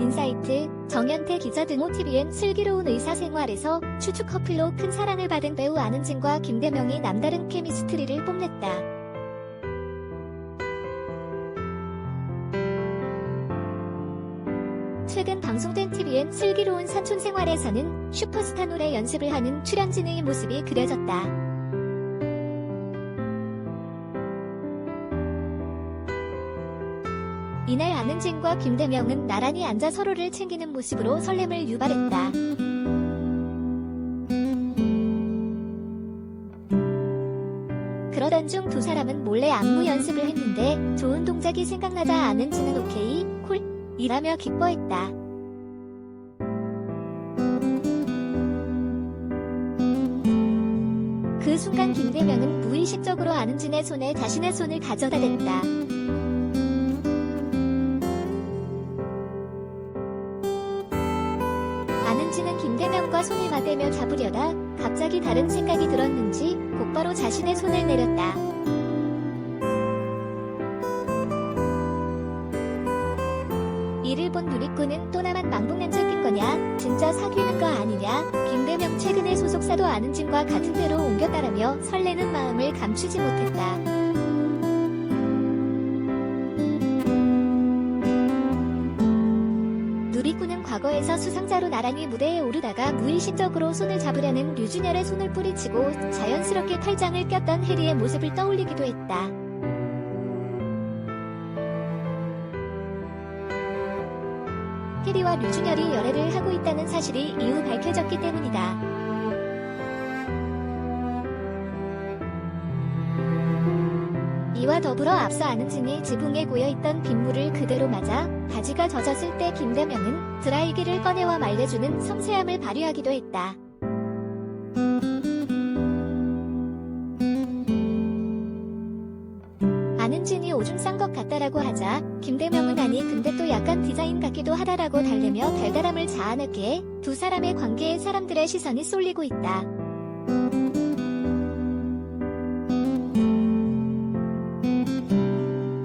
인사이트, 정연태 기자 등 OTVN 슬기로운 의사생활에서 추추 커플로 큰 사랑을 받은 배우 안은진과 김대명이 남다른 케미스트리를 뽐냈다. 최근 방송된 TVN 슬기로운 사촌 생활에서는 슈퍼스타 노래 연습을 하는 출연진의 모습이 그려졌다. 이날 안은진과 김대명은 나란히 앉아 서로를 챙기는 모습으로 설렘을 유발했다. 그러던 중 두 사람은 몰래 안무 연습을 했는데 좋은 동작이 생각나자 안은진은 오케이, 콜, 이라며 기뻐했다. 그 순간 김대명은 무의식적으로 안은진의 손에 자신의 손을 가져다 댔다. 안은지는 김대명과 손을 맞대며 잡으려다 갑자기 다른 생각이 들었는지 곧바로 자신의 손을 내렸다. 이를 본 누리꾼은 또 나만 망봉난 척인 거냐? 진짜 사귀는 거 아니냐? 김대명 최근에 소속사도 안은진과 같은 데로 옮겼다라며 설레는 마음을 감추지 못했다. 과거에서 수상자로 나란히 무대에 오르다가 무의식적으로 손을 잡으려는 류준열의 손을 뿌리치고 자연스럽게 팔짱을 꼈던 해리의 모습을 떠올리기도 했다. 해리와 류준열이 열애를 하고 있다는 사실이 이후 밝혀졌기 때문이다. 이와 더불어 앞서 안은진이 지붕에 고여있던 빗물을 그대로 맞아 바지가 젖었을 때 김대명은 드라이기를 꺼내와 말려주는 섬세함을 발휘하기도 했다. 안은진이 오줌 싼 것 같다라고 하자 김대명은 아니 근데 또 약간 디자인 같기도 하다라고 달래며 달달함을 자아냈기에 두 사람의 관계에 사람들의 시선이 쏠리고 있다.